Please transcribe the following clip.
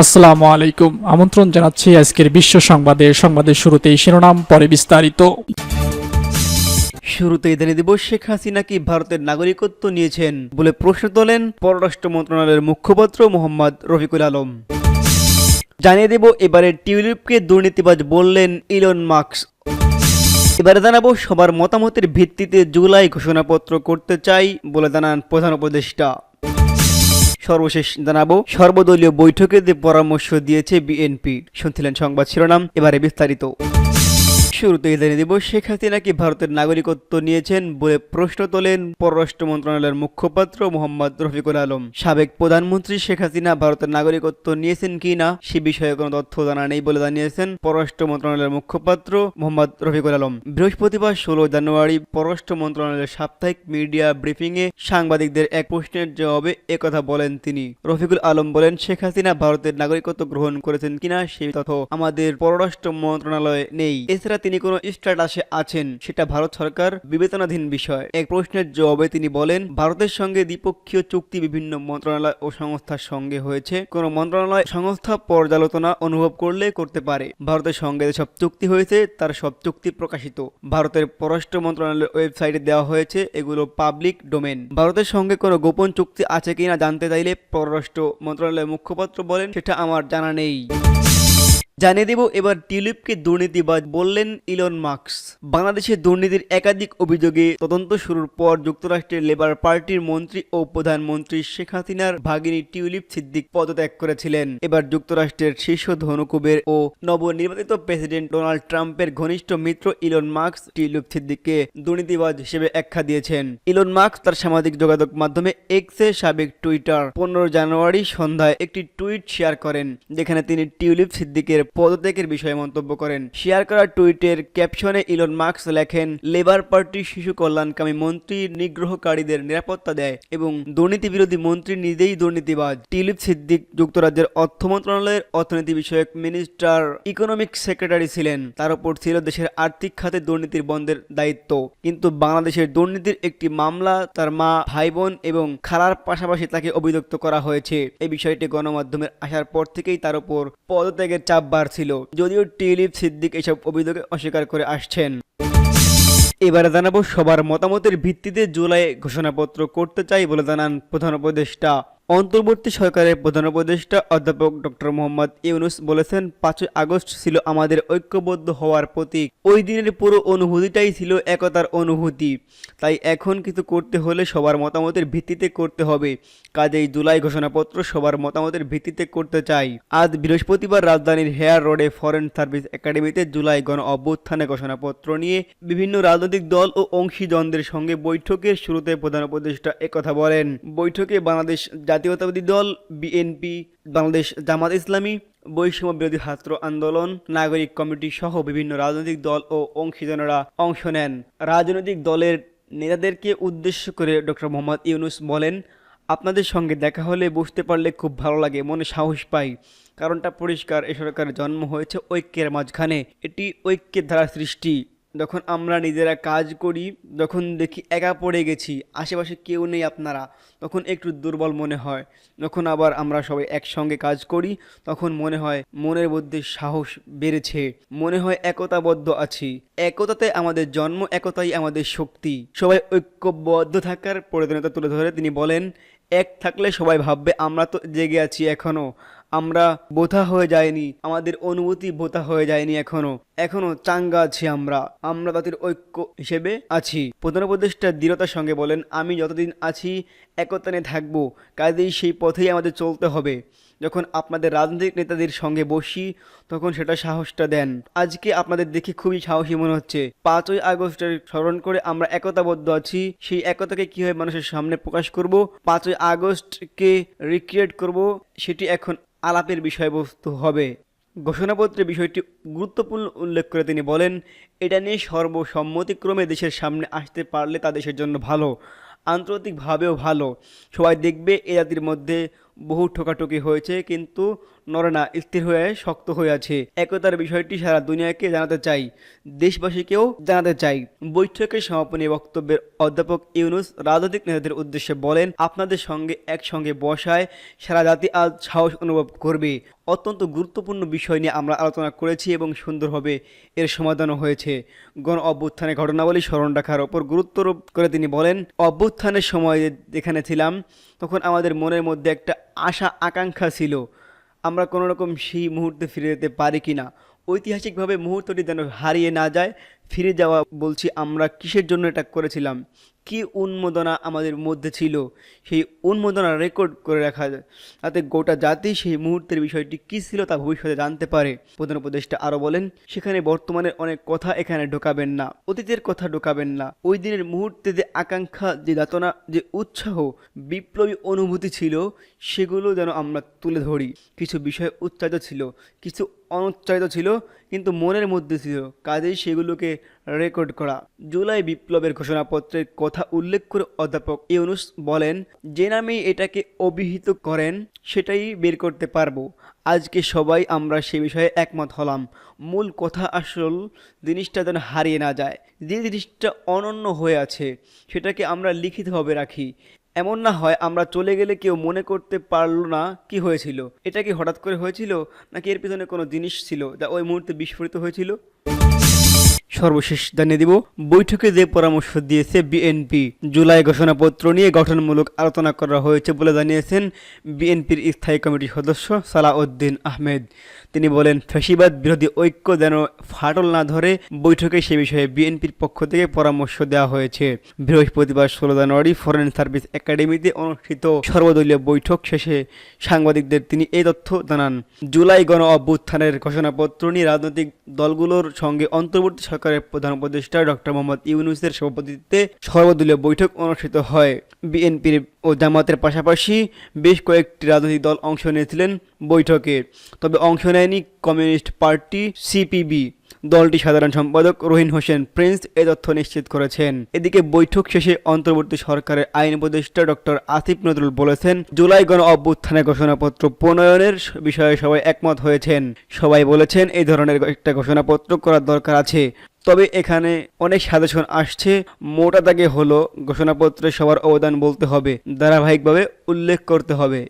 আসসালামু আলাইকুম। আমন্ত্রণ জানাচ্ছি আজকের বিশ্ব সংবাদে। সংবাদের শুরুতেই শিরোনাম, পরে বিস্তারিত। শুরুতেই জানিয়ে দিব, শেখ হাসিনা কি ভারতের নাগরিকত্ব নিয়েছেন বলে প্রশ্ন তোলেন পররাষ্ট্র মন্ত্রণালয়ের মুখপাত্র মোহাম্মদ রফিকুল আলম। জানিয়ে দেব এবারে টিউলিপকে দুর্নীতিবাজ বললেন ইলন মার্কস এবারে জানাব, সবার মতামতের ভিত্তিতে জুলাই ঘোষণাপত্র করতে চাই বলে জানান প্রধান উপদেষ্টা। সর্বশেষ জানাব সর্বদলীয় বৈঠকে যে পরামর্শ দিয়েছে বিএনপি। শুনছিলেন সংবাদ শিরোনাম এবারে বিস্তারিত। শুরুতেই জানিয়ে দিব, শেখ হাসিনা কি ভারতের নাগরিকত্ব নিয়েছেন বলে প্রশ্ন তোলেন পররাষ্ট্র মন্ত্রণালয়ের মুখপাত্র মোহাম্মদ রফিকুল আলম। সাবেক প্রধানমন্ত্রী শেখ হাসিনা ভারতের নাগরিকত্ব নিয়েছেন কি না সে বিষয়ে কোনো তথ্য জানা নেই বলে জানিয়েছেন পররাষ্ট্র মন্ত্রণালয়ের মুখপাত্র মোহাম্মদ রফিকুল আলম। বৃহস্পতিবার ষোলো জানুয়ারি পররাষ্ট্র মন্ত্রণালয়ের সাপ্তাহিক মিডিয়া ব্রিফিংয়ে সাংবাদিকদের এক প্রশ্নের জবাবে একথা বলেন তিনি। রফিকুল আলম বলেন, শেখ হাসিনা ভারতের নাগরিকত্ব গ্রহণ করেছেন কিনা সেই তথ্য আমাদের পররাষ্ট্র মন্ত্রণালয়ে নেই। এছাড়া তিনি কোনো স্ট্যাটাসে আছেন, সেটা ভারত সরকার বিবেচনাধীন বিষয়। এক প্রশ্নের জবাবে তিনি বলেন, ভারতের সঙ্গে দ্বিপক্ষীয় চুক্তি বিভিন্ন মন্ত্রণালয় ও সংস্থার সঙ্গে হয়েছে। কোন মন্ত্রণালয় সংস্থা পর্যালোচনা অনুভব করলে করতে পারে। ভারতের সঙ্গে যেসব চুক্তি হয়েছে, তার সব চুক্তি প্রকাশিত। ভারতের পররাষ্ট্র মন্ত্রণালয়ের ওয়েবসাইটে দেওয়া হয়েছে, এগুলো পাবলিক ডোমেন। ভারতের সঙ্গে কোনো গোপন চুক্তি আছে কিনা জানতে চাইলে পররাষ্ট্র মন্ত্রণালয়ের মুখপাত্র বলেন, সেটা আমার জানা নেই। জানিয়ে দেব এবার টিউলিপকে দুর্নীতিবাজ বললেন ইলন মার্কস বাংলাদেশে দুর্নীতির একাধিক অভিযোগে তদন্ত শুরুর পর যুক্তরাষ্ট্রের লেবার পার্টির মন্ত্রী ও প্রধানমন্ত্রী শেখ হাসিনার ভাগিনী টিউলিপ সিদ্দিক পদত্যাগ করেছিলেন। এবার যুক্তরাষ্ট্রের শীর্ষ ধনুকুবের ও নবনির্বাচিত প্রেসিডেন্ট ডোনাল্ড ট্রাম্পের ঘনিষ্ঠ মিত্র ইলন মার্কস টিউলিপ সিদ্দিককে দুর্নীতিবাজ হিসেবে আখ্যা দিয়েছেন। ইলন মার্কস তার সামাজিক যোগাযোগ মাধ্যমে এক্সে সাবেক টুইটার পনেরো জানুয়ারি সন্ধ্যায় একটি টুইট শেয়ার করেন, যেখানে তিনি টিউলিপ সিদ্দিকের পদত্যাগের বিষয়ে মন্তব্য করেন। শেয়ার করা টুইটের ক্যাপশনে ইলন মার্কস লেখেন, লেবার পার্টি শিশু কল্যাণকামী মন্ত্রী নিগ্রহকারীদের নিরাপত্তা দেয় এবং দুর্নীতি বিরোধী মন্ত্রী নিজেই দুর্নীতিবাজ। টিউলিপ সিদ্দিক যুক্তরাজ্যের অর্থ মন্ত্রণালয়ের অর্থনীতি বিষয়ক মিনিস্টার ইকোনমিক সেক্রেটারি ছিলেন। তার উপর ছিল দেশের আর্থিক খাতে দুর্নীতির বন্ধের দায়িত্ব। কিন্তু বাংলাদেশের দুর্নীতির একটি মামলা তার মা ভাই বোন এবং খালার পাশাপাশি তাকে অভিযুক্ত করা হয়েছে। এই বিষয়টি গণমাধ্যমের আসার পর থেকেই তার উপর পদত্যাগের চাপ বাড়ছিল যদিও টিলিপ সিদ্দিক এসব অভিযোগে অস্বীকার করে আসছেন। এবারে জানাব সবার মতামতের ভিত্তিতে জুলাই ঘোষণাপত্র করতে চাই বলে জানান প্রধান উপদেষ্টা। অন্তর্বর্তী সরকারের প্রধান উপদেষ্টা অধ্যাপক ডক্টর মোহাম্মদ ইউনুস বলেছেন, পাঁচই আগস্ট ছিল আমাদের ঐক্যবদ্ধ হওয়ার প্রতীক। ওই দিনের পুরো অনুভূতিটাই ছিল একতার অনুভূতি। তাই এখন কিছু করতে হলে সবার মতামতের ভিত্তিতে করতে হবে। কাজেই জুলাই ঘোষণাপত্র সবার মতামতের ভিত্তিতে করতে চাই। আজ বৃহস্পতিবার রাজধানীর হেয়ার রোডে ফরেন সার্ভিস একাডেমিতে জুলাই গণ অভ্যুত্থানে ঘোষণাপত্র নিয়ে বিভিন্ন রাজনৈতিক দল ও অংশীজনদের সঙ্গে বৈঠকের শুরুতে প্রধান উপদেষ্টা একথা বলেন। বৈঠকে বাংলাদেশ জাতীয়তাবাদী দল, বিএনপি, বাংলাদেশ জামাত ইসলামী, বৈষম্য বিরোধী ছাত্র আন্দোলন, নাগরিক কমিটি সহ বিভিন্ন রাজনৈতিক দল ও অংশীজনেরা অংশ নেন। রাজনৈতিক দলের নেতাদেরকে উদ্দেশ্য করে ডক্টর মোহাম্মদ ইউনুস বলেন, আপনাদের সঙ্গে দেখা হলে বুঝতে পারলে খুব ভালো লাগে, মনে সাহস পাই। কারণটা পরিষ্কার, এ সরকারের জন্ম হয়েছে ঐক্যের মাঝখানে। এটি ঐক্যের ধারা সৃষ্টি। যখন আমরা নিজেরা কাজ করি, যখন দেখি একা পড়ে গেছি, আশেপাশে কেউ নেই আপনারা, তখন একটু দুর্বল মনে হয়। যখন আবার আমরা সবাই একসঙ্গে কাজ করি, তখন মনে হয় মনের মধ্যে সাহস বেড়েছে, মনে হয় একতাবদ্ধ আছি। একতাতে আমাদের জন্ম, একতাই আমাদের শক্তি। সবাই ঐক্যবদ্ধ থাকার প্রয়োজনীয়তা তুলে ধরে তিনি বলেন, এক থাকলে সবাই ভাববে, আমরা তো জেগে আছি এখনও। আমরা বোথা হয়ে যায়নি আমাদের অনুভূতি বোথা হয়ে যায়নি এখনও। এখনও চাঙ্গা আছি আমরা আমরা তাদের ঐক্য হিসেবে আছি। প্রধান উপদেষ্টা দৃঢ়তার সঙ্গে বলেন, আমি যতদিন আছি একতানে থাকব, কাজেই সেই পথেই আমাদের চলতে হবে। যখন আপনাদের রাজনৈতিক নেতাদের সঙ্গে বসি, তখন সেটা সাহসটা দেন। আজকে আপনাদের দেখে খুবই সাহসী মনে হচ্ছে। পাঁচই আগস্টের স্মরণ করে আমরা একতাবদ্ধ আছি। সেই একতাকে কীভাবে মানুষের সামনে প্রকাশ করব, পাঁচই আগস্টকে রিক্রিয়েট করব, সেটি এখন আলাপের বিষয়বস্তু হবে। ঘোষণাপত্রে বিষয়টি গুরুত্বপূর্ণ উল্লেখ করে তিনি বলেন, এটা নিয়ে সর্বসম্মতিক্রমে দেশের সামনে আসতে পারলে তা দেশের জন্য ভালো। আন্তর্জাতিকভাবেও ভালো। সবাই দেখবে এ জাতির মধ্যে বহু ঠোকাঠুকি হয়েছে, কিন্তু নড়ে না স্থির হয়ে, শক্ত হয়ে আছে। একতার বিষয়টি সারা দুনিয়াকে জানাতে চাই, দেশবাসীকেও জানাতে চাই। বৈঠকের সমাপনী বক্তব্যের অধ্যাপক ইউনুস রাজনৈতিক নেতাদের উদ্দেশ্যে বলেন, আপনাদের সঙ্গে একসঙ্গে বসায় সারা জাতি আজ সাহস অনুভব করবে। অত্যন্ত গুরুত্বপূর্ণ বিষয় নিয়ে আমরা আলোচনা করেছি এবং সুন্দরভাবে এর সমাধানও হয়েছে। গণ অভ্যুত্থানের ঘটনাবলী স্মরণ রাখার ওপর গুরুত্বারোপ করে তিনি বলেন, অভ্যুত্থানের সময় যেখানে ছিলাম, তখন আমাদের মনের মধ্যে একটা আশা, আকাঙ্ক্ষা ছিল। আমরা কোনো রকম সেই মুহূর্তে ফিরে যেতে পারি কি না ঐতিহাসিকভাবে মুহূর্তটি যেন হারিয়ে না যায়, ফিরে যাওয়া বলছি আমরা কিসের জন্য এটা করেছিলাম? কি উন্মোদনা আমাদের মধ্যে ছিল, সেই উন্মোদনা রেকর্ড করে রাখা যাতে গোটা জাতি সেই মুহূর্তের বিষয়টি কী ছিল তা ভবিষ্যতে জানতে পারে। প্রধান উপদেষ্টা আরও বলেন, সেখানে বর্তমানের অনেক কথা এখানে ঢোকাবেন না, অতীতের কথা ঢোকাবেন না। ওই দিনের মুহূর্তে যে আকাঙ্ক্ষা, যে যাতনা, যে উৎসাহ, বিপ্লবী অনুভূতি ছিল, সেগুলো যেন আমরা তুলে ধরি। কিছু বিষয় উচ্চারিত ছিল, কিছু অনুচ্চারিত ছিল, কিন্তু মনের মধ্যে ছিল। কাজেই সেগুলোকে রেকর্ড করা। জুলাই বিপ্লবের ঘোষণাপত্রের কথা উল্লেখ করে অধ্যাপক ইউনুস বলেন, যে নামে এটাকে অভিহিত করেন, সেটাই বের করতে পারব। আজকে সবাই আমরা সে বিষয়ে একমত হলাম। মূল কথা আসল জিনিসটা যেন হারিয়ে না যায়। যে জিনিসটা অনন্য হয়ে আছে, সেটাকে আমরা লিখিতভাবে রাখি। এমন না হয় আমরা চলে গেলে কেউ মনে করতে পারল না কি হয়েছিল। এটা কি হঠাৎ করে হয়েছিল? নাকি এর পিছনে কোনো জিনিস ছিল যা ওই মুহূর্তে বিস্ফোরিত হয়েছিল? সর্বশেষ জানিয়ে দিব, বৈঠকে যে পরামর্শ দিয়েছে বিএনপি, জুলাই ঘোষণাপত্র নিয়ে গঠনমূলক আলোচনা করা হয়েছে বলে জানিয়েছেন বিএনপির স্থায়ী কমিটির সদস্য সালাউদ্দিন আহমেদ। তিনি বলেন, ফ্যাসিবাদ বিরোধী ঐক্য যেন ফাটল না ধরে, বৈঠকে সে বিষয়ে বিএনপির পক্ষ থেকে পরামর্শ দেওয়া হয়েছে। বৃহস্পতিবার ষোলো জানুয়ারি ফরেন সার্ভিস একাডেমিতে অনুষ্ঠিত সর্বদলীয় বৈঠক শেষে সাংবাদিকদের তিনি এই তথ্য জানান। জুলাই গণ অভ্যুত্থানের ঘোষণাপত্র নিয়ে রাজনৈতিক দলগুলোর সঙ্গে অন্তর্বর্তী সরকারের প্রধান উপদেষ্টা ডক্টর মোহাম্মদ ইউনুসের সভাপতিত্বে সর্বদলীয় বৈঠক অনুষ্ঠিত হয়। বিএনপির ও জামাতের পাশাপাশি বেশ কয়েকটি রাজনৈতিক দল অংশ নিয়েছিলেন বৈঠকে। তবে অংশ নেয়নি কমিউনিস্ট পার্টি সিপিবি। দলটি সাধারণ সম্পাদক রহিন হোসেন প্রিন্স এ তথ্য নিশ্চিত করেছেন। এদিকে বৈঠক শেষে অন্তর্বর্তী সরকারের আইন উপদেষ্টা ডক্টর আসিফ নজরুল বলেছেন, জুলাই গণ অভ্যুত্থানের ঘোষণাপত্র প্রণয়নের বিষয়ে সবাই একমত হয়েছেন। সবাই বলেছেন, এই ধরনের একটা ঘোষণাপত্র করার দরকার আছে। তবে এখানে অনেক সাজেশন আসছে। মোটা দাগে হলো ঘোষণাপত্রে সবার অবদান বলতে হবে, ধারাবাহিকভাবে উল্লেখ করতে হবে।